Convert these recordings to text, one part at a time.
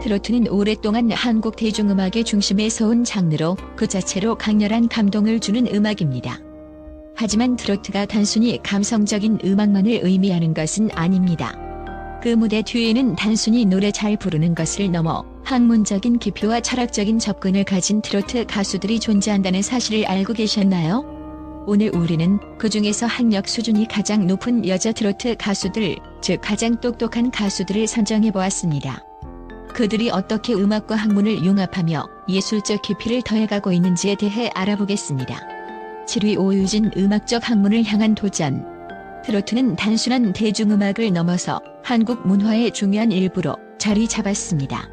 트로트는 오랫동안 한국 대중음악의 중심에 서온 장르로 그 자체로 강렬한 감동을 주는 음악입니다. 하지만 트로트가 단순히 감성적인 음악만을 의미하는 것은 아닙니다. 그 무대 뒤에는 단순히 노래 잘 부르는 것을 넘어 학문적인 깊이와 철학적인 접근을 가진 트로트 가수들이 존재한다는 사실을 알고 계셨나요? 오늘 우리는 그 중에서 학력 수준이 가장 높은 여자 트로트 가수들, 즉 가장 똑똑한 가수들을 선정해 보았습니다. 그들이 어떻게 음악과 학문을 융합하며 예술적 깊이를 더해가고 있는지에 대해 알아보겠습니다. 7위 오유진 음악적 학문을 향한 도전. 트로트는 단순한 대중음악을 넘어서 한국 문화의 중요한 일부로 자리 잡았습니다.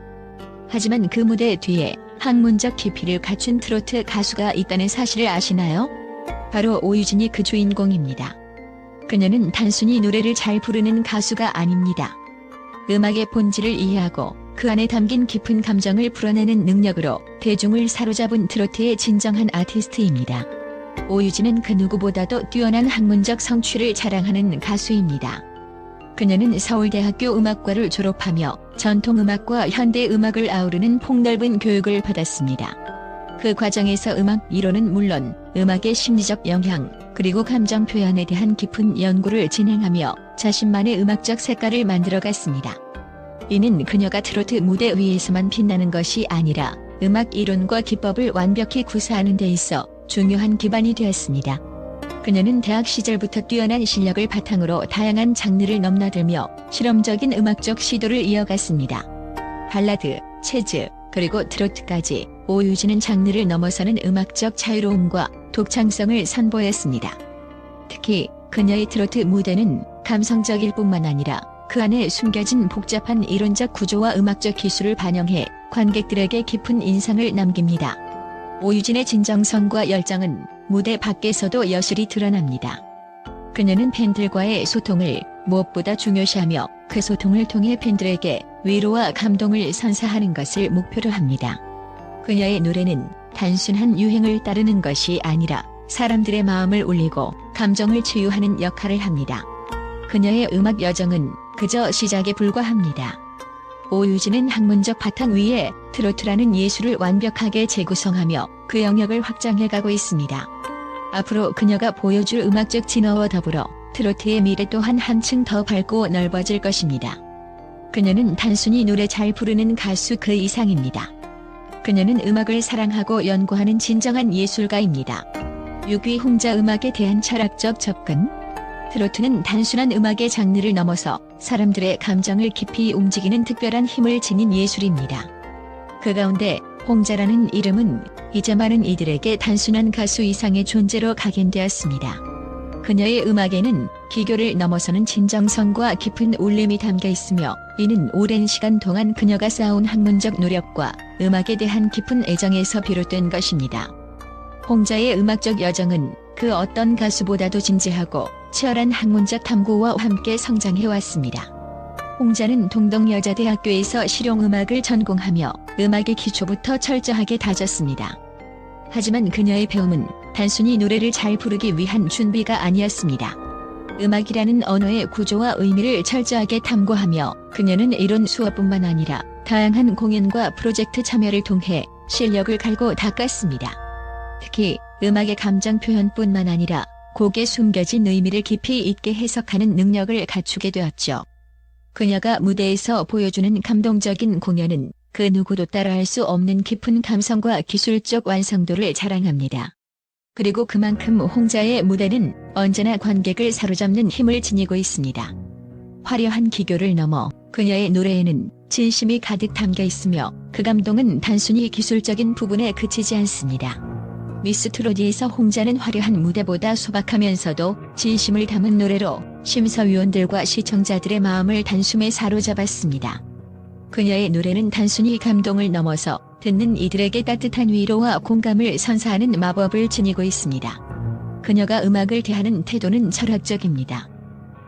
하지만 그 무대 뒤에 학문적 깊이를 갖춘 트로트 가수가 있다는 사실을 아시나요? 바로 오유진이 그 주인공입니다. 그녀는 단순히 노래를 잘 부르는 가수가 아닙니다. 음악의 본질을 이해하고 그 안에 담긴 깊은 감정을 풀어내는 능력으로 대중을 사로잡은 트로트의 진정한 아티스트입니다. 오유진은 그 누구보다도 뛰어난 학문적 성취를 자랑하는 가수입니다. 그녀는 서울대학교 음악과를 졸업하며 전통음악과 현대음악을 아우르는 폭넓은 교육을 받았습니다. 그 과정에서 음악 이론은 물론 음악의 심리적 영향 그리고 감정 표현에 대한 깊은 연구를 진행하며 자신만의 음악적 색깔을 만들어 갔습니다. 이는 그녀가 트로트 무대 위에서만 빛나는 것이 아니라 음악 이론과 기법을 완벽히 구사하는 데 있어 중요한 기반이 되었습니다. 그녀는 대학 시절부터 뛰어난 실력을 바탕으로 다양한 장르를 넘나들며 실험적인 음악적 시도를 이어갔습니다. 발라드, 재즈, 그리고 트로트까지 오유진은 장르를 넘어서는 음악적 자유로움과 독창성을 선보였습니다. 특히 그녀의 트로트 무대는 감성적일 뿐만 아니라 그 안에 숨겨진 복잡한 이론적 구조와 음악적 기술을 반영해 관객들에게 깊은 인상을 남깁니다. 오유진의 진정성과 열정은 무대 밖에서도 여실히 드러납니다. 그녀는 팬들과의 소통을 무엇보다 중요시하며 그 소통을 통해 팬들에게 위로와 감동을 선사하는 것을 목표로 합니다. 그녀의 노래는 단순한 유행을 따르는 것이 아니라 사람들의 마음을 울리고 감정을 치유하는 역할을 합니다. 그녀의 음악 여정은 그저 시작에 불과합니다. 오유진은 학문적 바탕 위에 트로트라는 예술을 완벽하게 재구성하며 그 영역을 확장해가고 있습니다. 앞으로 그녀가 보여줄 음악적 진화와 더불어 트로트의 미래 또한 한층 더 밝고 넓어질 것입니다. 그녀는 단순히 노래 잘 부르는 가수 그 이상입니다. 그녀는 음악을 사랑하고 연구하는 진정한 예술가입니다. 6위 홍자 음악에 대한 철학적 접근 트로트는 단순한 음악의 장르를 넘어서 사람들의 감정을 깊이 움직이는 특별한 힘을 지닌 예술입니다. 그 가운데 홍자라는 이름은 이제 많은 이들에게 단순한 가수 이상의 존재로 각인되었습니다. 그녀의 음악에는 기교를 넘어서는 진정성과 깊은 울림이 담겨 있으며 이는 오랜 시간 동안 그녀가 쌓아온 학문적 노력과 음악에 대한 깊은 애정에서 비롯된 것입니다. 홍자의 음악적 여정은 그 어떤 가수보다도 진지하고 치열한 학문적 탐구와 함께 성장해왔습니다. 홍자는 동덕여자대학교에서 실용음악을 전공하며 음악의 기초부터 철저하게 다졌습니다. 하지만 그녀의 배움은 단순히 노래를 잘 부르기 위한 준비가 아니었습니다. 음악이라는 언어의 구조와 의미를 철저하게 탐구하며 그녀는 이론 수업뿐만 아니라 다양한 공연과 프로젝트 참여를 통해 실력을 갈고 닦았습니다. 특히 음악의 감정 표현뿐만 아니라 곡에 숨겨진 의미를 깊이 있게 해석하는 능력을 갖추게 되었죠. 그녀가 무대에서 보여주는 감동적인 공연은 그 누구도 따라할 수 없는 깊은 감성과 기술적 완성도를 자랑합니다. 그리고 그만큼 홍자의 무대는 언제나 관객을 사로잡는 힘을 지니고 있습니다. 화려한 기교를 넘어 그녀의 노래에는 진심이 가득 담겨 있으며 그 감동은 단순히 기술적인 부분에 그치지 않습니다. 미스 트로디에서 홍자는 화려한 무대보다 소박하면서도 진심을 담은 노래로 심사위원들과 시청자들의 마음을 단숨에 사로잡았습니다. 그녀의 노래는 단순히 감동을 넘어서 듣는 이들에게 따뜻한 위로와 공감을 선사하는 마법을 지니고 있습니다. 그녀가 음악을 대하는 태도는 철학적입니다.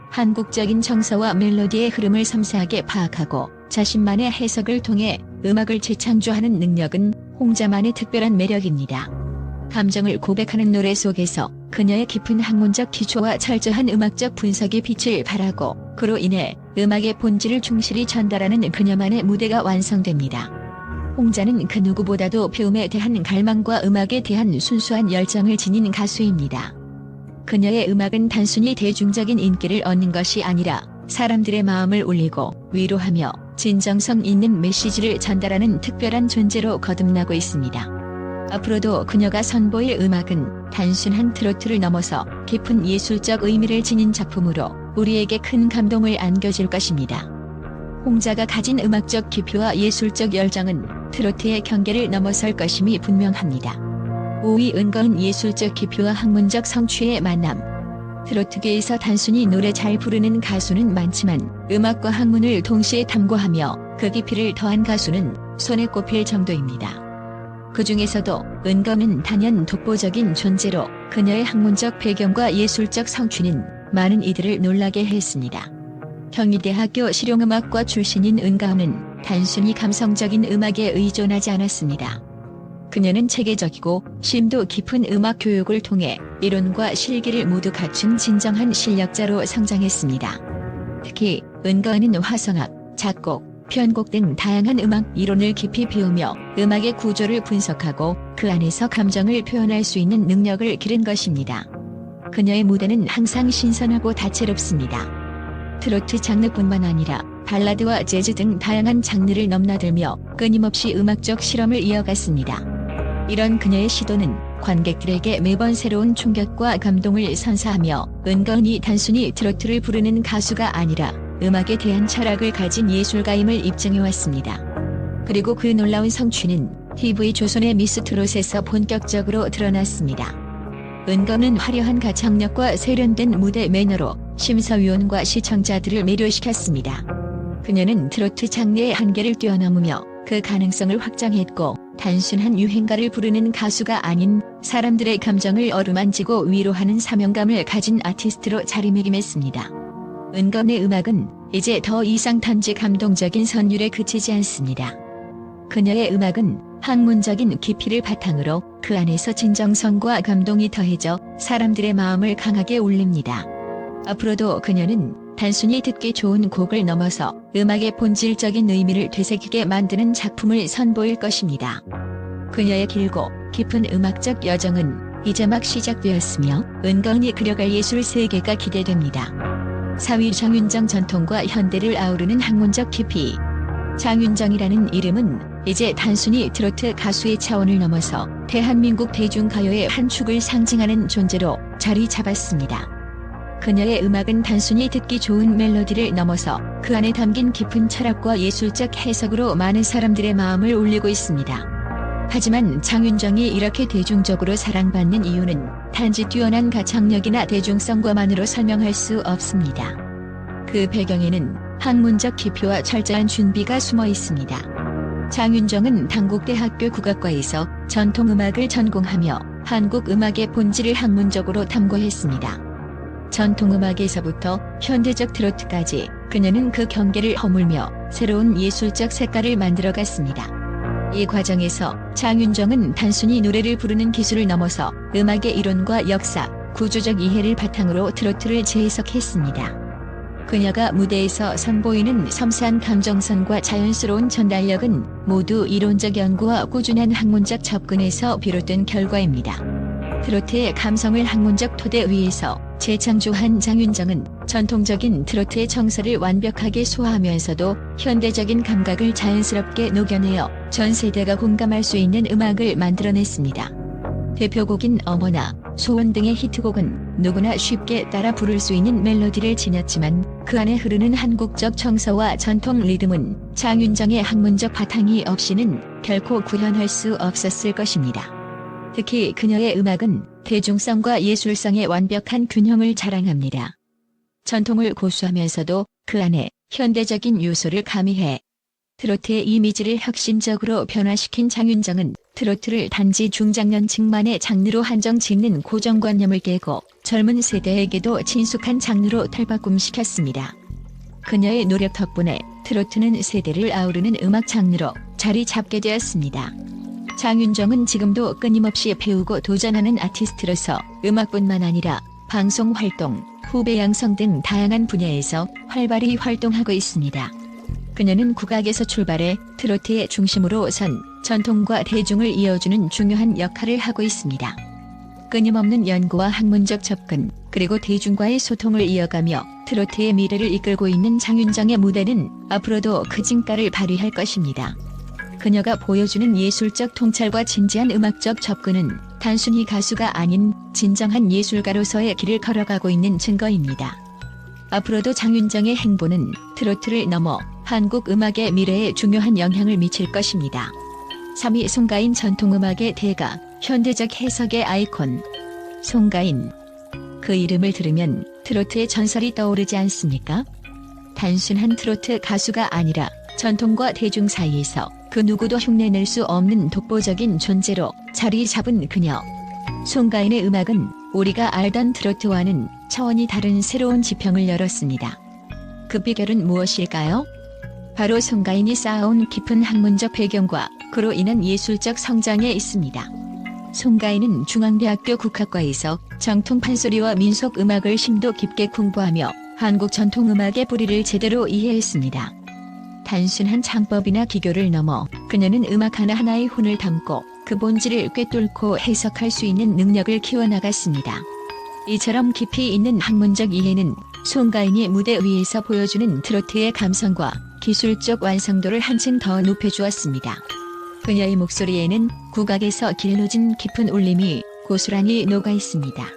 한국적인 정서와 멜로디의 흐름을 섬세하게 파악하고 자신만의 해석을 통해 음악을 재창조하는 능력은 홍자만의 특별한 매력입니다. 감정을 고백하는 노래 속에서 그녀의 깊은 학문적 기초와 철저한 음악적 분석이 빛을 발하고 그로 인해 음악의 본질을 충실히 전달하는 그녀만의 무대가 완성됩니다. 홍자는 그 누구보다도 배움에 대한 갈망과 음악에 대한 순수한 열정을 지닌 가수입니다. 그녀의 음악은 단순히 대중적인 인기를 얻는 것이 아니라 사람들의 마음을 울리고 위로하며 진정성 있는 메시지를 전달하는 특별한 존재로 거듭나고 있습니다. 앞으로도 그녀가 선보일 음악은 단순한 트로트를 넘어서 깊은 예술적 의미를 지닌 작품으로 우리에게 큰 감동을 안겨줄 것입니다. 홍자가 가진 음악적 기표와 예술적 열정은 트로트의 경계를 넘어설 것임이 분명합니다. 5위 은거은 예술적 기표와 학문적 성취의 만남. 트로트계에서 단순히 노래 잘 부르는 가수는 많지만 음악과 학문을 동시에 탐구하며 그 깊이를 더한 가수는 손에 꼽힐 정도입니다. 그 중에서도 은거는 단연 독보적인 존재로 그녀의 학문적 배경과 예술적 성취는 많은 이들을 놀라게 했습니다. 경희대학교 실용음악과 출신인 은가은은 단순히 감성적인 음악에 의존하지 않았습니다. 그녀는 체계적이고 심도 깊은 음악 교육을 통해 이론과 실기를 모두 갖춘 진정한 실력자로 성장했습니다. 특히 은가은은 화성악, 작곡, 편곡 등 다양한 음악 이론을 깊이 배우며 음악의 구조를 분석하고 그 안에서 감정을 표현할 수 있는 능력을 기른 것입니다. 그녀의 무대는 항상 신선하고 다채롭습니다. 트로트 장르뿐만 아니라 발라드와 재즈 등 다양한 장르를 넘나들며 끊임없이 음악적 실험을 이어갔습니다. 이런 그녀의 시도는 관객들에게 매번 새로운 충격과 감동을 선사하며 은건이 단순히 트로트를 부르는 가수가 아니라 음악에 대한 철학을 가진 예술가임을 입증해왔습니다. 그리고 그 놀라운 성취는 TV 조선의 미스트롯에서 본격적으로 드러났습니다. 은건은 화려한 가창력과 세련된 무대 매너로 심사위원과 시청자들을 매료시켰습니다. 그녀는 트로트 장르의 한계를 뛰어넘으며 그 가능성을 확장했고 단순한 유행가를 부르는 가수가 아닌 사람들의 감정을 어루만지고 위로하는 사명감을 가진 아티스트로 자리매김했습니다. 은건의 음악은 이제 더 이상 단지 감동적인 선율에 그치지 않습니다. 그녀의 음악은 학문적인 깊이를 바탕으로 그 안에서 진정성과 감동이 더해져 사람들의 마음을 강하게 울립니다. 앞으로도 그녀는 단순히 듣기 좋은 곡을 넘어서 음악의 본질적인 의미를 되새기게 만드는 작품을 선보일 것입니다. 그녀의 길고 깊은 음악적 여정은 이제 막 시작되었으며 은건히 그려갈 예술 세계가 기대됩니다. 4위 장윤정 전통과 현대를 아우르는 학문적 깊이 장윤정이라는 이름은 이제 단순히 트로트 가수의 차원을 넘어서 대한민국 대중가요의 한 축을 상징하는 존재로 자리 잡았습니다. 그녀의 음악은 단순히 듣기 좋은 멜로디를 넘어서 그 안에 담긴 깊은 철학과 예술적 해석으로 많은 사람들의 마음을 울리고 있습니다. 하지만 장윤정이 이렇게 대중적으로 사랑받는 이유는 단지 뛰어난 가창력이나 대중성과만으로 설명할 수 없습니다. 그 배경에는 학문적 기표와 철저한 준비가 숨어 있습니다. 장윤정은 당국대학교 국악과에서 전통음악을 전공하며 한국 음악의 본질을 학문적으로 탐구했습니다. 전통음악에서부터 현대적 트로트까지 그녀는 그 경계를 허물며 새로운 예술적 색깔을 만들어갔습니다. 이 과정에서 장윤정은 단순히 노래를 부르는 기술을 넘어서 음악의 이론과 역사, 구조적 이해를 바탕으로 트로트를 재해석했습니다. 그녀가 무대에서 선보이는 섬세한 감정선과 자연스러운 전달력은 모두 이론적 연구와 꾸준한 학문적 접근에서 비롯된 결과입니다. 트로트의 감성을 학문적 토대 위에서 재창조한 장윤정은 전통적인 트로트의 정서를 완벽하게 소화하면서도 현대적인 감각을 자연스럽게 녹여내어 전 세대가 공감할 수 있는 음악을 만들어냈습니다. 대표곡인 어머나, 소원 등의 히트곡은 누구나 쉽게 따라 부를 수 있는 멜로디를 지녔지만 그 안에 흐르는 한국적 정서와 전통 리듬은 장윤정의 학문적 바탕이 없이는 결코 구현할 수 없었을 것입니다. 특히 그녀의 음악은 대중성과 예술성의 완벽한 균형을 자랑합니다. 전통을 고수하면서도 그 안에 현대적인 요소를 가미해 트로트의 이미지를 혁신적으로 변화시킨 장윤정은 트로트를 단지 중장년층만의 장르로 한정 짓는 고정관념을 깨고 젊은 세대에게도 친숙한 장르로 탈바꿈시켰습니다. 그녀의 노력 덕분에 트로트는 세대를 아우르는 음악 장르로 자리 잡게 되었습니다. 장윤정은 지금도 끊임없이 배우고 도전하는 아티스트로서 음악뿐만 아니라 방송 활동, 후배 양성 등 다양한 분야에서 활발히 활동하고 있습니다. 그녀는 국악에서 출발해 트로트의 중심으로 선 전통과 대중을 이어주는 중요한 역할을 하고 있습니다. 끊임없는 연구와 학문적 접근, 그리고 대중과의 소통을 이어가며 트로트의 미래를 이끌고 있는 장윤정의 무대는 앞으로도 그 진가를 발휘할 것입니다. 그녀가 보여주는 예술적 통찰과 진지한 음악적 접근은 단순히 가수가 아닌 진정한 예술가로서의 길을 걸어가고 있는 증거입니다. 앞으로도 장윤정의 행보는 트로트를 넘어 한국 음악의 미래에 중요한 영향을 미칠 것입니다. 3위 송가인 전통음악의 대가, 현대적 해석의 아이콘. 송가인. 그 이름을 들으면 트로트의 전설이 떠오르지 않습니까? 단순한 트로트 가수가 아니라 전통과 대중 사이에서 그 누구도 흉내낼 수 없는 독보적인 존재로 자리 잡은 그녀. 송가인의 음악은 우리가 알던 트로트와는 차원이 다른 새로운 지평을 열었습니다. 그 비결은 무엇일까요? 바로 송가인이 쌓아온 깊은 학문적 배경과 그로 인한 예술적 성장에 있습니다. 송가인은 중앙대학교 국악과에서 정통 판소리와 민속 음악을 심도 깊게 공부하며 한국 전통 음악의 뿌리를 제대로 이해했습니다. 단순한 창법이나 기교를 넘어 그녀는 음악 하나하나의 혼을 담고 그 본질을 꿰뚫고 해석할 수 있는 능력을 키워나갔습니다. 이처럼 깊이 있는 학문적 이해는 송가인이 무대 위에서 보여주는 트로트의 감성과 기술적 완성도를 한층 더 높여주었습니다. 그녀의 목소리에는 국악에서 길러진 깊은 울림이 고스란히 녹아 있습니다.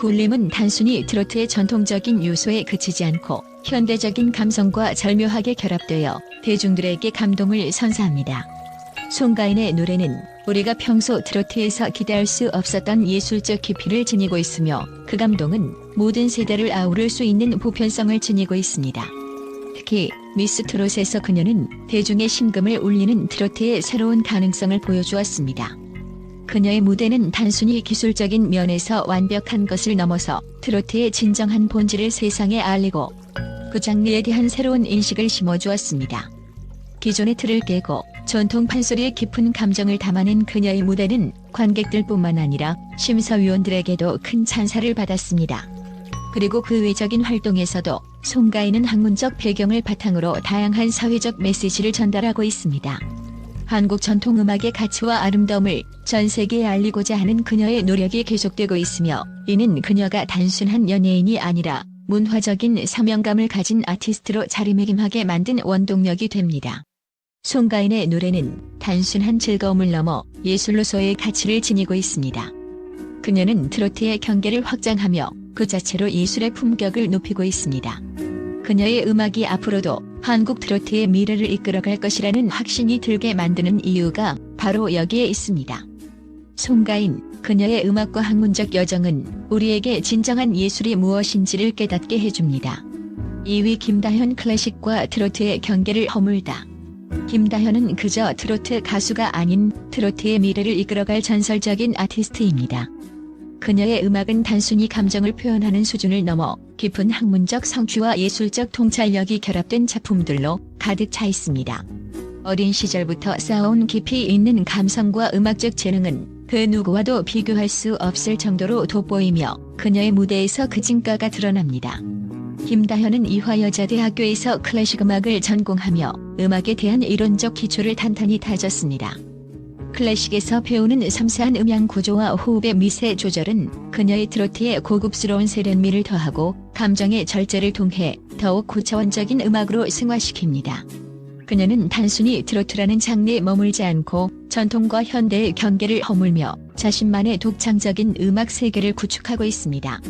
그 울림은 단순히 트로트의 전통적인 요소에 그치지 않고 현대적인 감성과 절묘하게 결합되어 대중들에게 감동을 선사합니다. 송가인의 노래는 우리가 평소 트로트에서 기대할 수 없었던 예술적 깊이를 지니고 있으며 그 감동은 모든 세대를 아우를 수 있는 보편성을 지니고 있습니다. 특히 미스 트롯에서 그녀는 대중의 심금을 울리는 트로트의 새로운 가능성을 보여주었습니다. 그녀의 무대는 단순히 기술적인 면에서 완벽한 것을 넘어서 트로트의 진정한 본질을 세상에 알리고 그 장르에 대한 새로운 인식을 심어주었습니다. 기존의 틀을 깨고 전통 판소리의 깊은 감정을 담아낸 그녀의 무대는 관객들뿐만 아니라 심사위원들에게도 큰 찬사를 받았습니다. 그리고 그 외적인 활동에서도 송가인은 학문적 배경을 바탕으로 다양한 사회적 메시지를 전달하고 있습니다. 한국 전통음악의 가치와 아름다움을 전 세계에 알리고자 하는 그녀의 노력이 계속되고 있으며 이는 그녀가 단순한 연예인이 아니라 문화적인 사명감을 가진 아티스트로 자리매김하게 만든 원동력이 됩니다. 송가인의 노래는 단순한 즐거움을 넘어 예술로서의 가치를 지니고 있습니다. 그녀는 트로트의 경계를 확장하며 그 자체로 예술의 품격을 높이고 있습니다. 그녀의 음악이 앞으로도 한국 트로트의 미래를 이끌어갈 것이라는 확신이 들게 만드는 이유가 바로 여기에 있습니다. 송가인, 그녀의 음악과 학문적 여정은 우리에게 진정한 예술이 무엇인지를 깨닫게 해줍니다. 2위 김다현 클래식과 트로트의 경계를 허물다. 김다현은 그저 트로트 가수가 아닌 트로트의 미래를 이끌어갈 전설적인 아티스트입니다. 그녀의 음악은 단순히 감정을 표현하는 수준을 넘어 깊은 학문적 성취와 예술적 통찰력이 결합된 작품들로 가득 차 있습니다. 어린 시절부터 쌓아온 깊이 있는 감성과 음악적 재능은 그 누구와도 비교할 수 없을 정도로 돋보이며 그녀의 무대에서 그 진가가 드러납니다. 김다현은 이화여자대학교에서 클래식 음악을 전공하며 음악에 대한 이론적 기초를 탄탄히 다졌습니다. 클래식에서 배우는 섬세한 음향 구조와 호흡의 미세 조절은 그녀의 트로트의 고급스러운 세련미를 더하고 감정의 절제를 통해 더욱 고차원적인 음악으로 승화시킵니다. 그녀는 단순히 트로트라는 장르에 머물지 않고 전통과 현대의 경계를 허물며 자신만의 독창적인 음악 세계를 구축하고 있습니다.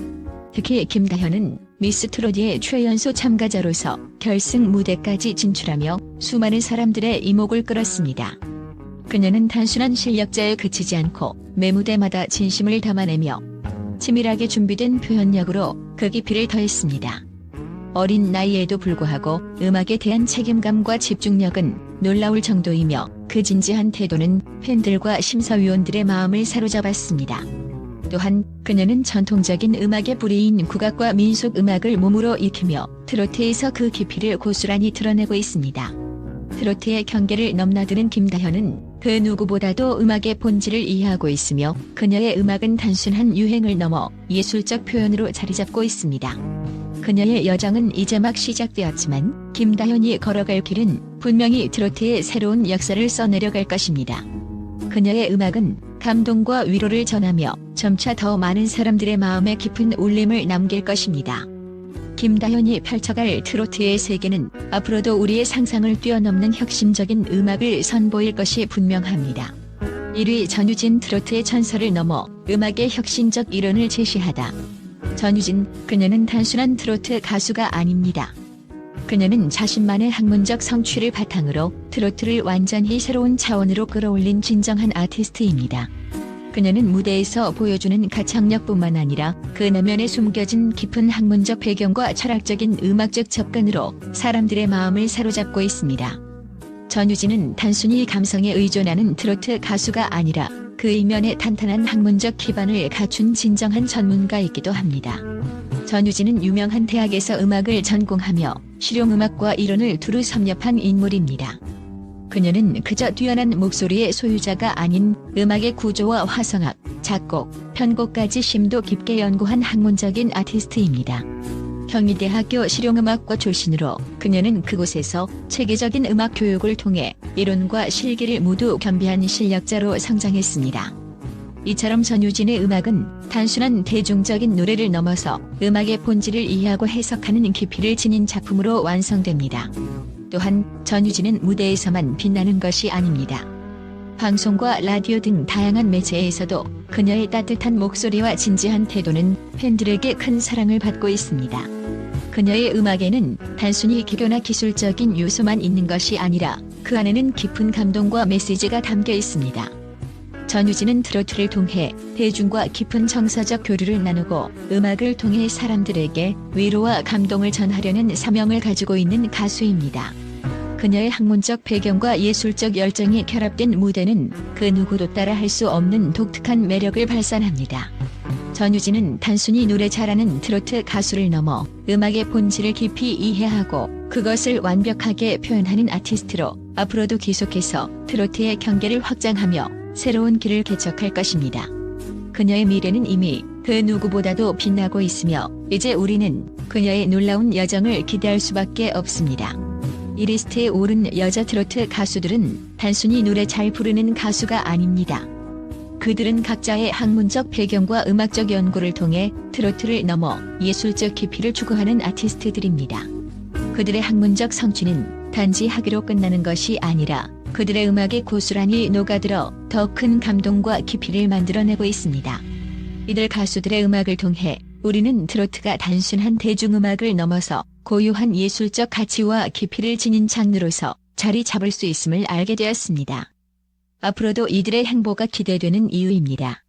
특히 김다현은 미스 트로디의 최연소 참가자로서 결승 무대까지 진출하며 수많은 사람들의 이목을 끌었습니다. 그녀는 단순한 실력자에 그치지 않고 매 무대마다 진심을 담아내며 치밀하게 준비된 표현력으로 그 깊이를 더했습니다. 어린 나이에도 불구하고 음악에 대한 책임감과 집중력은 놀라울 정도이며 그 진지한 태도는 팬들과 심사위원들의 마음을 사로잡았습니다. 또한 그녀는 전통적인 음악의 뿌리인 국악과 민속 음악을 몸으로 익히며 트로트에서 그 깊이를 고스란히 드러내고 있습니다. 트로트의 경계를 넘나드는 김다현은 그 누구보다도 음악의 본질을 이해하고 있으며 그녀의 음악은 단순한 유행을 넘어 예술적 표현으로 자리 잡고 있습니다. 그녀의 여정은 이제 막 시작되었지만 김다현이 걸어갈 길은 분명히 트로트의 새로운 역사를 써내려갈 것입니다. 그녀의 음악은 감동과 위로를 전하며 점차 더 많은 사람들의 마음에 깊은 울림을 남길 것입니다. 김다현이 펼쳐갈 트로트의 세계는 앞으로도 우리의 상상을 뛰어넘는 혁신적인 음악을 선보일 것이 분명합니다. 1위 전유진 트로트의 전설을 넘어 음악의 혁신적 이론을 제시하다. 전유진, 그녀는 단순한 트로트 가수가 아닙니다. 그녀는 자신만의 학문적 성취를 바탕으로 트로트를 완전히 새로운 차원으로 끌어올린 진정한 아티스트입니다. 그녀는 무대에서 보여주는 가창력뿐만 아니라 그 내면에 숨겨진 깊은 학문적 배경과 철학적인 음악적 접근으로 사람들의 마음을 사로잡고 있습니다. 전유진은 단순히 감성에 의존하는 트로트 가수가 아니라 그 이면에 탄탄한 학문적 기반을 갖춘 진정한 전문가이기도 합니다. 전유진은 유명한 대학에서 음악을 전공하며 실용음악과 이론을 두루 섭렵한 인물입니다. 그녀는 그저 뛰어난 목소리의 소유자가 아닌 음악의 구조와 화성학, 작곡, 편곡까지 심도 깊게 연구한 학문적인 아티스트입니다. 경희대학교 실용음악과 출신으로 그녀는 그곳에서 체계적인 음악 교육을 통해 이론과 실기를 모두 겸비한 실력자로 성장했습니다. 이처럼 전유진의 음악은 단순한 대중적인 노래를 넘어서 음악의 본질을 이해하고 해석하는 깊이를 지닌 작품으로 완성됩니다. 또한 전유진은 무대에서만 빛나는 것이 아닙니다. 방송과 라디오 등 다양한 매체에서도 그녀의 따뜻한 목소리와 진지한 태도는 팬들에게 큰 사랑을 받고 있습니다. 그녀의 음악에는 단순히 기교나 기술적인 요소만 있는 것이 아니라 그 안에는 깊은 감동과 메시지가 담겨 있습니다. 전유진은 트로트를 통해 대중과 깊은 정서적 교류를 나누고 음악을 통해 사람들에게 위로와 감동을 전하려는 사명을 가지고 있는 가수입니다. 그녀의 학문적 배경과 예술적 열정이 결합된 무대는 그 누구도 따라 할 수 없는 독특한 매력을 발산합니다. 전유진은 단순히 노래 잘하는 트로트 가수를 넘어 음악의 본질을 깊이 이해하고 그것을 완벽하게 표현하는 아티스트로 앞으로도 계속해서 트로트의 경계를 확장하며 새로운 길을 개척할 것입니다. 그녀의 미래는 이미 그 누구보다도 빛나고 있으며 이제 우리는 그녀의 놀라운 여정을 기대할 수밖에 없습니다. 이 리스트에 오른 여자 트로트 가수들은 단순히 노래 잘 부르는 가수가 아닙니다. 그들은 각자의 학문적 배경과 음악적 연구를 통해 트로트를 넘어 예술적 깊이를 추구하는 아티스트들입니다. 그들의 학문적 성취는 단지 학위로 끝나는 것이 아니라 그들의 음악에 고스란히 녹아들어 더 큰 감동과 깊이를 만들어내고 있습니다. 이들 가수들의 음악을 통해 우리는 트로트가 단순한 대중음악을 넘어서 고유한 예술적 가치와 깊이를 지닌 장르로서 자리 잡을 수 있음을 알게 되었습니다. 앞으로도 이들의 행보가 기대되는 이유입니다.